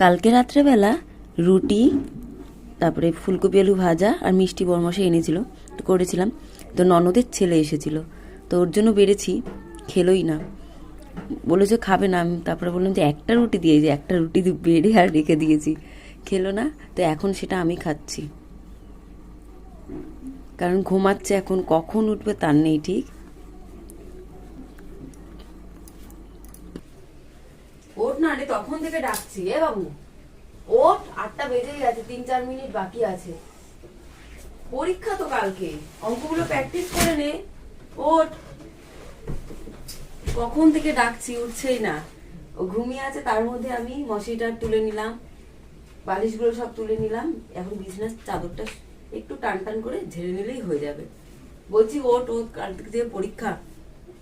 কালকে রাত্রেবেলা রুটি, তারপরে ফুলকপি, আলু ভাজা আর মিষ্টি বরমশে এনেছিল, তো করেছিলাম। তো ননদের ছেলে এসেছিল, তো ওর জন্য বেড়েছি, খেলোই না। বলেছে খাবে না, আমি তারপরে বললাম যে একটা রুটি দিয়ে যে একটা রুটি বেড়ে আর রেখে দিয়েছি। খেলো না, তো এখন সেটা আমি খাচ্ছি। কারণ ঘুমাচ্ছে এখন, কখন উঠবে তার নেই ঠিক ওঠ না রে তখন থেকে ডাকছি, এ বাবু। ওঠ, আটটা বেজেই গেছে, তিন, চার মিনিট বাকি আছে। পরীক্ষা তো কালকে, অঙ্কগুলো প্র্যাকটিস করে নে। ওঠ। কখন থেকে ডাকছি, উঠছেই না। ও ঘুমিয়ে আছে, তার মধ্যে আমি মশিটা তুলে নিলাম, বালিশগুলো সব তুলে নিলাম। এখন বিছনার চাদরটা একটু টান টান করে ঝেড়ে নিলেই হয়ে যাবে। বলছি ওট ওট কাল থেকে যে পরীক্ষা।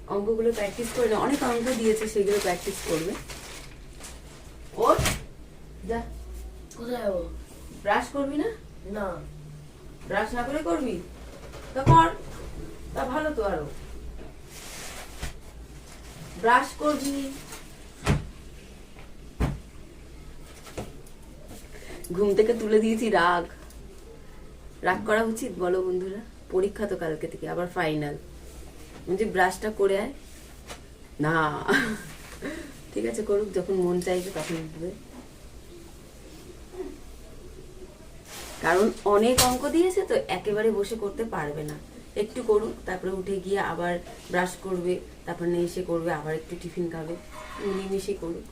অঙ্কগুলো প্র্যাকটিস করে না। অনেক অঙ্ক দিয়েছে, সেগুলো প্র্যাকটিস করবে। ওট যা। কোথায় যাব ব্রাশ করবি না? না। ব্রাশ না করে করবি? তা কর। তা ভালো তো আরও। ব্রাশ করবি। ঘুম থেকে তুলে দিয়েছি রাগ। রাগ করা উচিত বলো বন্ধুরা। পরীক্ষা তো কালকে থেকে আবার ফাইনাল ব্রাশটা করে আয়। না। ঠিক আছে, করুক, যখন মন চাইবে তখন উঠবে কারণ অনেক অঙ্ক দিয়েছে তো একেবারে বসে করতে পারবে না। একটু করুক, তারপরে উঠে গিয়ে আবার ব্রাশ করবে, তারপর এসে করবে, আবার একটু টিফিন খাবে, মিলেমিশে করুক।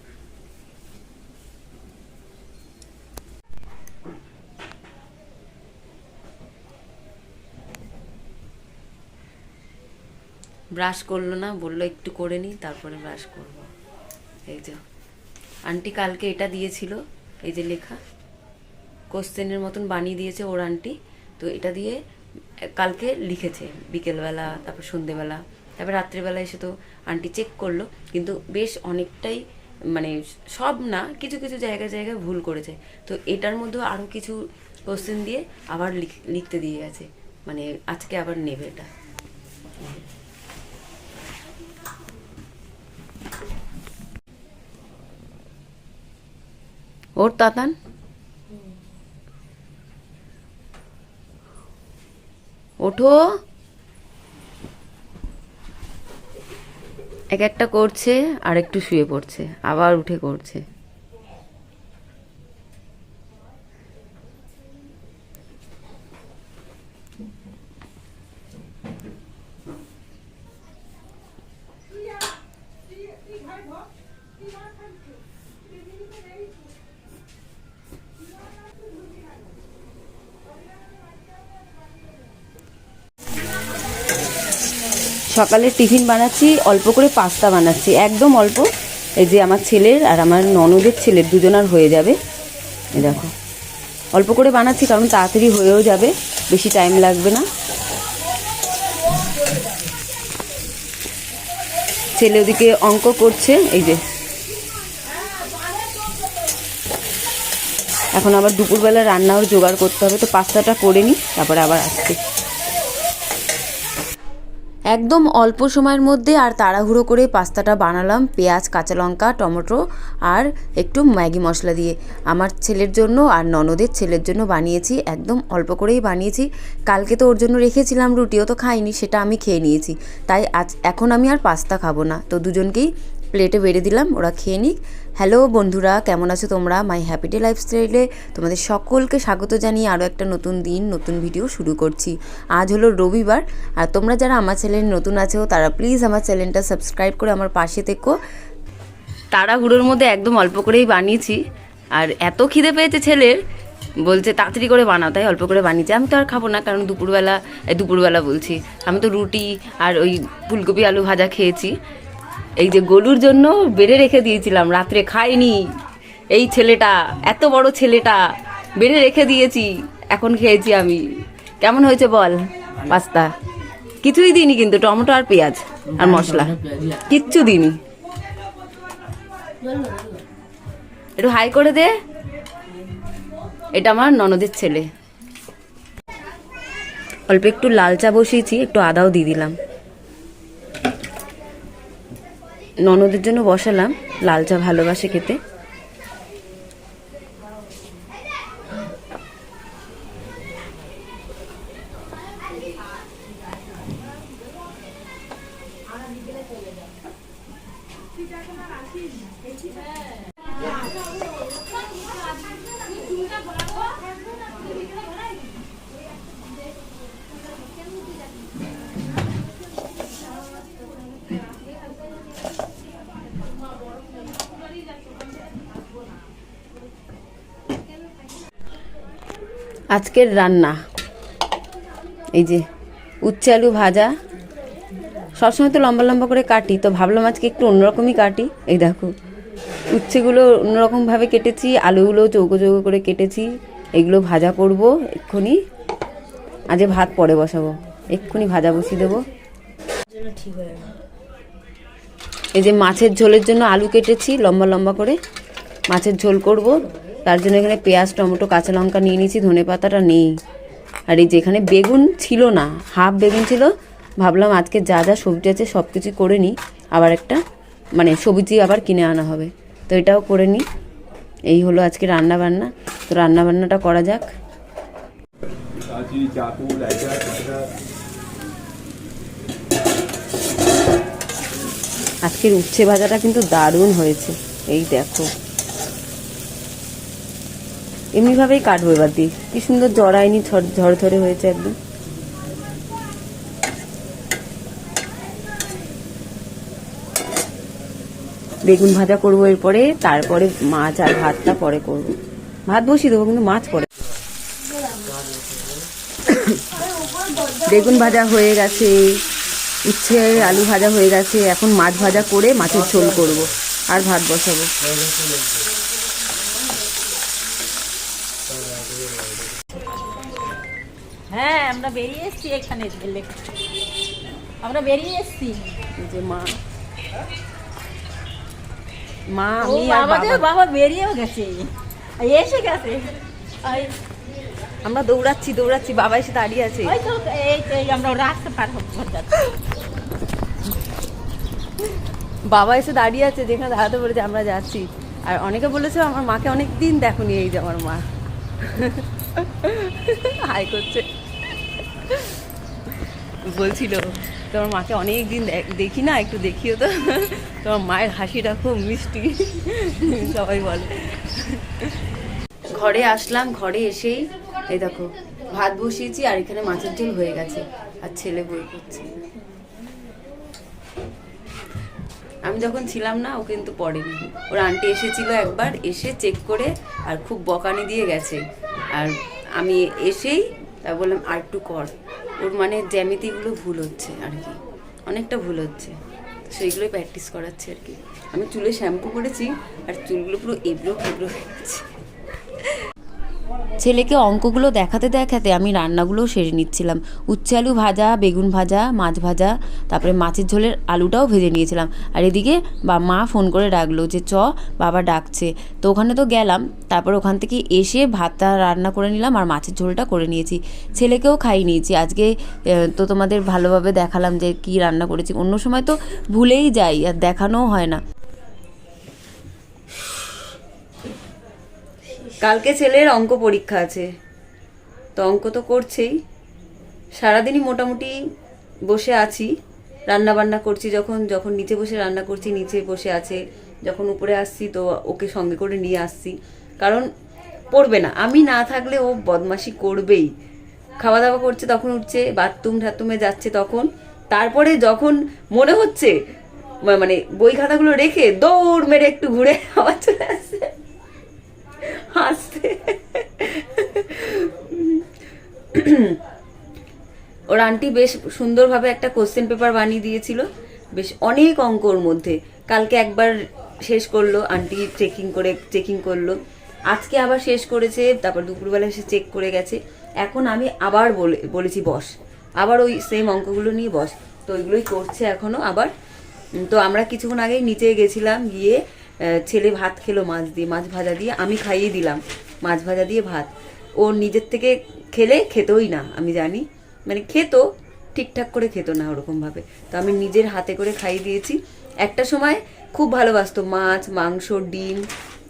ব্রাশ করল না, বলল একটু করে নিই, তারপরে ব্রাশ করব। এই যে, আন্টি কালকে এটা দিয়েছিল, এই যে লেখা। কোশ্চেনের মতন বানিয়ে দিয়েছে ওর আন্টি, তো এটা দিয়ে কালকে লিখেছে, বিকেলবেলা, তারপর সন্ধেবেলা, তারপর রাত্রিবেলা এসে তো আন্টি চেক করল, কিন্তু বেশ অনেকটাই মানে সব না, কিছু কিছু জায়গায় জায়গায় ভুল করেছে। তো এটার মধ্যেও আরও কিছু কোশ্চেন দিয়ে আবার লিখ- লিখতে দিয়ে গেছে। মানে আজকে আবার নেবে এটা। ওর তাতান ওঠো। এক একটা করছে আর একটু শুয়ে পড়ছে আবার উঠে করছে। সকালে টিফিন বানাচ্ছি, অল্প করে পাস্তা বানাচ্ছি। একদম অল্প। এই যে আমার ছেলের আর আমার ননদের ছেলের দুজনার হয়ে যাবে। দেখো। অল্প করে বানাচ্ছি কারণ তাড়াতাড়ি হয়েও যাবে, বেশি টাইম লাগবে না। ছেলে ওদিকে অঙ্ক করছে, এই যে। এখন আবার দুপুরবেলা রান্নাও জোগাড় করতে হবে, তো পাস্তাটা করে নিই, তারপরে আবার আসছি। একদম অল্প সময়ের মধ্যে আর তাড়াহুড়ো করে পাস্তাটা বানালাম, পেঁয়াজ, কাঁচা লঙ্কা, টমেটো আর একটু ম্যাগি মশলা দিয়ে। আমার ছেলের জন্য আর ননদের ছেলের জন্য বানিয়েছি, একদম অল্প করেই বানিয়েছি। কালকে তো ওর জন্য রেখেছিলাম, রুটিও তো খাইনি, সেটা আমি খেয়ে নিয়েছি। তাই আজ এখন আমি আর পাস্তা খাব না। তো দুজনকেই প্লেটে বেড়ে দিলাম, ওরা খেয়ে নিক। হ্যালো বন্ধুরা, কেমন আছো তোমরা? মাই হ্যাপিডে লাইফস্টাইলে তোমাদের সকলকে স্বাগত জানিয়ে আরও একটা নতুন দিন, নতুন ভিডিও শুরু করছি। আজ হলো রবিবার, আর তোমরা যারা আমার চ্যানেল নতুন আছো, তারা প্লিজ আমার চ্যানেলটা সাবস্ক্রাইব করে আমার পাশে থেকো। তাড়াহুড়োর মধ্যে একদম অল্প করেই বানিয়েছি, আর এত খিদে পেয়েছে ছেলের, বলছে তাড়াতাড়ি করে বানাও, তাই অল্প করে বানিয়েছি। আমি তো আর খাব না, কারণ দুপুরবেলা দুপুরবেলা বলছি। আমি তো রুটি আর ওই ফুলকপি আলু ভাজা খেয়েছি। এই যে গলুর জন্য বেড়ে রেখে দিয়েছিলাম রাত্রে খাইনি। এই ছেলেটা এত বড় ছেলেটা বেড়ে রেখে দিয়েছি এখন খেয়েছি আমি। কেমন হয়েছে বল? পাস্তা? কিছুই দিইনি কিন্তু টমেটো আর পেঁয়াজ আর মশলা। কিচ্ছু দিইনি। একটু হাই করে দে। এটা আমার ননদের ছেলে। অল্প একটু লাল চা বসিয়েছি একটু আদাও দিয়ে দিলাম। ননদের জন্য বসালাম। লাল চা ভালোবাসে খেতে। আজকের রান্না। এই যে উচ্ছে আলু ভাজা। সবসময় তো লম্বা লম্বা করে কাটি, তো ভাবলাম আজকে একটু অন্যরকমই কাটি। এই দেখো, উচ্ছেগুলো অন্যরকমভাবে কেটেছি আলুগুলো চৌকো চৌকো করে কেটেছি। এগুলো ভাজা করব এক্ষুনি। আজকে ভাত পরে বসাবো। এক্ষুনি ভাজা বসিয়ে দেবো। এই যে মাছের ঝোলের জন্য আলু কেটেছি, লম্বা লম্বা করে। মাছের ঝোল করব। তার জন্য এখানে পেঁয়াজ, টমেটো, কাঁচা লঙ্কা নিয়ে নিয়েছি, ধনে পাতাটা নেই। আর এই যেখানে বেগুন ছিল না, হাফ বেগুন ছিল, ভাবলাম আজকে যা যা সবজি আছে সব কিছু করে নিই, আবার একটা মানে সবজি আবার কিনে আনা হবে। তো এটাও করে নিই। এই হলো আজকে রান্না বান্না তো রান্না বান্নাটা করা যাক। আজকের উচ্ছে ভাজাটা কিন্তু দারুণ হয়েছে। এই দেখো। এমনিভাবেই কাটবো এবার দিয়ে। কি সুন্দর জড়ায়নি ঝরঝরে হয়েছে একদম। বেগুন ভাজা করব এরপরে, তারপরে মাছ আর ভাতটা পরে করব। ভাত বসিয়ে দেবো, কিন্তু মাছ পরে। বেগুন ভাজা হয়ে গেছে, উচ্ছে, আলু ভাজা হয়ে গেছে, এখন মাছ ভাজা করে মাছের ঝোল করব, আর ভাত বসাবো। হ্যাঁ আমরা বেরিয়ে এসেছি এখানে ঝেলে আমরা বেরিয়ে এসেছি। যে মা। মা আমি আমাদের বাবা। বেরিয়েও গেছে। এসে গেছে। আমরা দৌড়াচ্ছি দৌড়াচ্ছি বাবা এসে দাঁড়িয়ে আছে। ওই তো এই আমরা রাস্তা পার বাবা এসে দাঁড়িয়ে আছে যেখানে দাঁড়াতে বলেছে আমরা যাচ্ছি। আর অনেকে বলেছে আমার মাকে অনেক দিন দেখুনি এই যে আমার মা। হাই করছে। বলছিল, তোমার মাকে অনেক দিন দেখি না, একটু দেখিও তো। তোমার মায়ের হাসিটা খুব মিষ্টি, সবাই বলে। ঘরে আসলাম, ঘরে এসেই এই দেখো, ভাত বসিয়েছি আর এখানে মাছের ঝোল হয়ে গেছে, আর ছেলে বই করছে আমি যখন ছিলাম না, ও কিন্তু পড়েনি। ওর আন্টি এসেছিল একবার, এসে চেক করে আর খুব বকানি দিয়ে গেছে। আর আমি এসেই তা বললাম, আর একটু কর। ওর মানে জ্যামিতিগুলো ভুল হচ্ছে আর কি। অনেকটা ভুল হচ্ছে। সেইগুলোই প্র্যাকটিস করাচ্ছে আর কি। আমি চুলে শ্যাম্পু করেছি আর চুলগুলো পুরো এবড়ো খেবড়ো হয়ে গেছে। ছেলেকে অঙ্কগুলো দেখাতে দেখাতে আমি রান্নাগুলোও সেরে নিচ্ছিলাম। উচ্ছে আলু ভাজা, বেগুন ভাজা, মাছ ভাজা, তারপরে মাছের ঝোলের আলুটাও ভেজে নিয়েছিলাম। আর এদিকে বা মা ফোন করে ডাকলো যে, চ, বাবা ডাকছে। তো ওখানে তো গেলাম, তারপর ওখান থেকে এসে ভাতটা রান্না করে নিলাম আর মাছের ঝোলটা করে নিয়েছি। ছেলেকেও খাইয়ে নিয়েছি আজকে তো তোমাদের ভালোভাবে দেখালাম যে কি রান্না করেছি। অন্য সময় তো ভুলেই যাই, আর দেখানোও হয় না। কালকে ছেলের অঙ্ক পরীক্ষা আছে। তো অঙ্ক তো করছেই। সারাদিনই মোটামুটি বসে আছি রান্না বান্না করছি যখন যখন নিচে বসে রান্না করছি, নিচে বসে আছে, যখন উপরে আসছি তো ওকে সঙ্গে করে নিয়ে আসছি। কারণ পড়বে না। আমি না থাকলে ও বদমাশি করবেই। খাওয়া দাওয়া করছে তখন উঠছে, বাথরুম ঠাথরুমে যাচ্ছে তখন। তারপরে যখন মনে হচ্ছে মানে বই খাতাগুলো রেখে দৌড় মেরে একটু ঘুরে আবার চলে আসছে। হাসতে। ওর আন্টি বেশ সুন্দরভাবে একটা কোশ্চেন পেপার বানিয়ে দিয়েছিল। বেশ অনেক অঙ্কর মধ্যে। কালকে একবার শেষ করল আন্টি চেকিং করে চেকিং করল। আজকে আবার শেষ করেছে, তারপর দুপুরবেলা এসে চেক করে গেছে। এখন আমি আবার বলে, বলেছি, বস। আবার ওই সেম অঙ্কগুলো নিয়ে বস। তো ওইগুলোই করছে এখনও আবার। তো আমরা কিছুক্ষণ আগেই নিচে গেছিলাম, গিয়ে ছেলে ভাত খেলো, মাছ দিয়ে, মাছ ভাজা দিয়ে আমি খাইয়ে দিলাম, মাছ ভাজা দিয়ে ভাত। ও নিজের থেকে খেলে খেতোই না, আমি জানি। মানে খেতো, ঠিকঠাক করে খেত না ওরকমভাবে। তো আমি নিজের হাতে করে খাইয়ে দিয়েছি। একটা সময় খুব ভালোবাসতো, মাছ, মাংস, ডিম,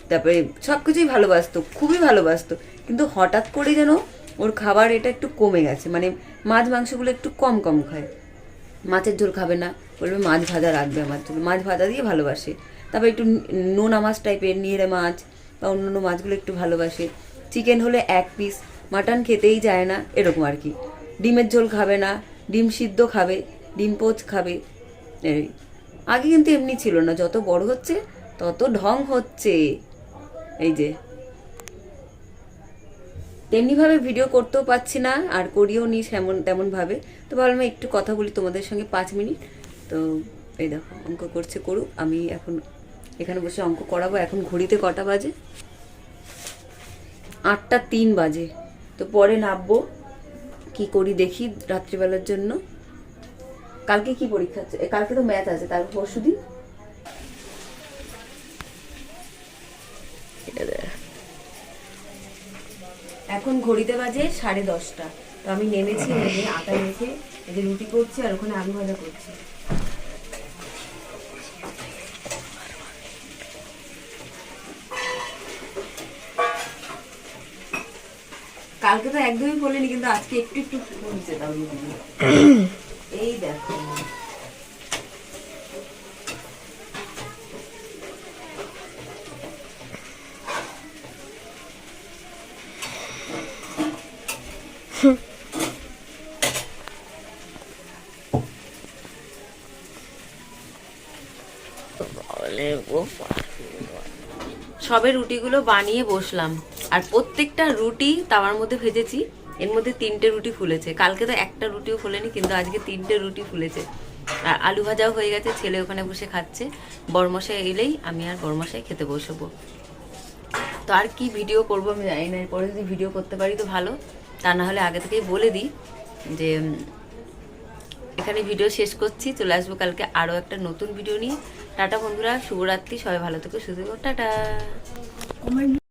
তারপরে সব কিছুই ভালোবাসতো, খুবই ভালোবাসতো। কিন্তু হঠাৎ করে যেন ওর খাবার এটা একটু কমে গেছে মানে মাছ, মাংসগুলো একটু কম কম খায়। মাছের ঝোল খাবে না, বলবে মাছ ভাজা রাখবে আমার জন্য, মাছ ভাজা দিয়ে ভালোবাসে। তারপর একটু নোনা মাছ টাইপের নিয়েরে মাছ বা অন্যান্য মাছগুলো একটু ভালোবাসে। চিকেন হলে এক পিস মাটন খেতেই যায় না, এরকম আর কি। ডিমের ঝোল খাবে না, ডিম সিদ্ধ খাবে, ডিম পোচ খাবে, এই। আগে কিন্তু এমনি ছিল না, যত বড় হচ্ছে, তত ঢং হচ্ছে। এই যে। তেমনিভাবে ভিডিও করতেও পাচ্ছি না, আর করিও নি তেমন তেমনভাবে। তো ভাবলাম একটু কথা বলি তোমাদের সঙ্গে পাঁচ মিনিট। তো এই দেখো, অঙ্ক করছে করুক, আমি এখন এখানে বসে অঙ্ক করাবো। এখন ঘড়িতে কটা বাজে? আটটা তিন বাজে। তো পরে নামবো। কি করি দেখি রাত্রিবেলার জন্য। কালকে কি পরীক্ষা আছে? কালকে তো ম্যাথ আছে, তারপর পরশু দিন? এখন ঘড়িতে বাজে সাড়ে দশটা। তো আমি নেমেছি, নেমে আটা মেখে, এই যে রুটি করছি আর ওখানে আলু ভাজা করছি। কালকে তো একদমই বলিনি কিন্তু আজকে একটু একটু বলছে তাও রুটি। এই দেখো। সবে রুটিগুলো বানিয়ে বসলাম। আর প্রত্যেকটা রুটি তাওয়ার মধ্যে ভেজেছি। এর মধ্যে তিনটে রুটি ফুলেছে। কালকে তো একটা রুটিও ফুলেনি, কিন্তু আজকে তিনটে রুটি ফুলেছে। আর আলু ভাজাও হয়ে গেছে, ছেলে ওখানে বসে খাচ্ছে। বরমশাই এলেই আমি আর বরমশাই খেতে বসবো। তো আর কি ভিডিও করব আমি জানি না, এরপরে যদি ভিডিও করতে পারি তো ভালো। তা না হলে আগে থেকেই বলে দিই যে এখানে ভিডিও শেষ করছি, চলে আসব কালকে আরও একটা নতুন ভিডিও নিয়ে। টাটা বন্ধুরা, শুভরাত্রি, সবাই ভালো থেকো, সুস্থ টাটা।